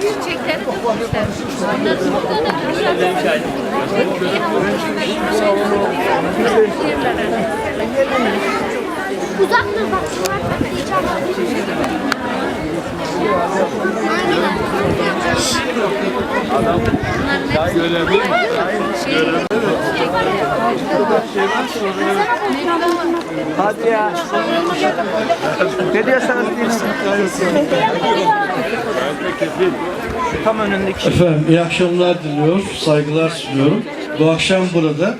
Çiçekleri toplamışlar. Onların burada da kuşlar Uzak dur bak şunlar patlayacak. Hadi ya. ne diyorsanız. Tam önündeki. Efendim iyi akşamlar diliyor, saygılar sunuyorum. Bu akşam burada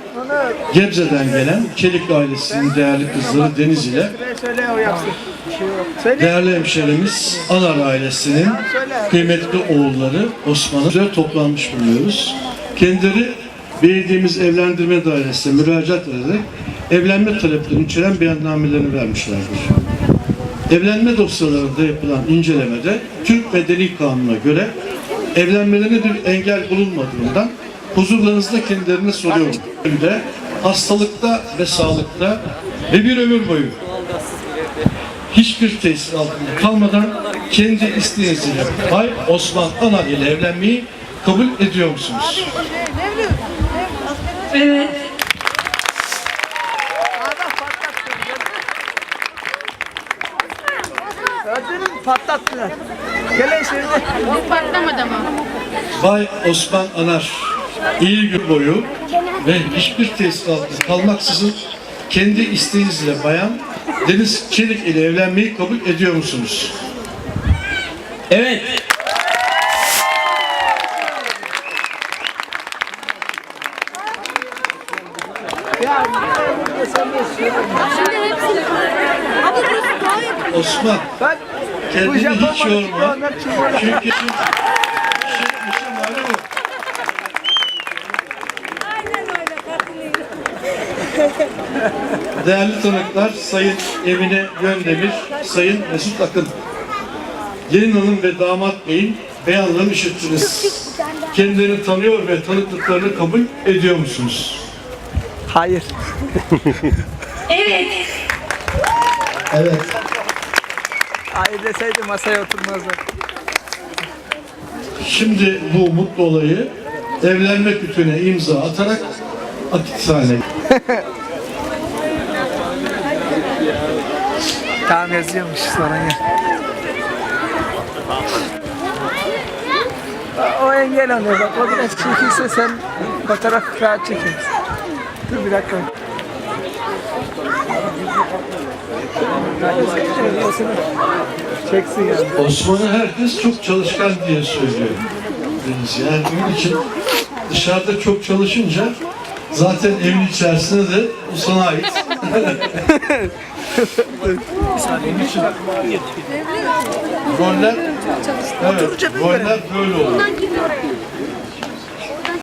Gebze'den gelen Çelik ailesinin değerli kızları Deniz ile değerli hemşerimiz Anar ailesinin kıymetli oğulları Osman'ı toplanmış bulunuyoruz. Kendileri belediyemiz evlendirme dairesine müracaat ederek evlenme taleplerini içeren beyannamelerini vermişlerdir. Evlenme dosyalarında yapılan incelemede Türk Medeni Kanunu'na göre evlenmelerine bir engel bulunmadığından huzurlarınızda kendilerine soruyorum. De hastalıkta ve sağlıkta ve bir ömür boyu hiçbir tesir altında kalmadan kendi isteğinizle Bay Osman Anar ile evlenmeyi kabul ediyor musunuz? Gördün mü? Patlattılar. Gelin şimdi. Bu patlamadı mı? Bay Osman Anar iyi gün boyu ve hiçbir tesir altında kalmaksızın kendi isteğinizle bayan Deniz Çelik ile evlenmeyi kabul ediyor musunuz? Evet. Osman kendini hiç yorma. Çünkü Değerli tanıklar Sayın Emine Göndemir, Sayın Mesut Akın. Gelin Hanım ve damat beyin beyanlarını işittiniz. Kendilerini tanıyor ve tanıklıklarını kabul ediyor musunuz? Hayır. Evet. Hayır deseydi masaya oturmazlar. Şimdi bu mutlu olayı evlenme kütüğüne imza atarak akit sahne Tamam yazıyormuş sorun yok. O engel oluyor bak o biraz çekilse sen fotoğraf rahat çekeriz. Dur bir dakika. Çeksin yani. Osman'ı herkes çok çalışkan diye söylüyor. Yani bunun için dışarıda çok çalışınca zaten evin içerisinde de o sana ait. İçin roller, evet, roller böyle oluyor.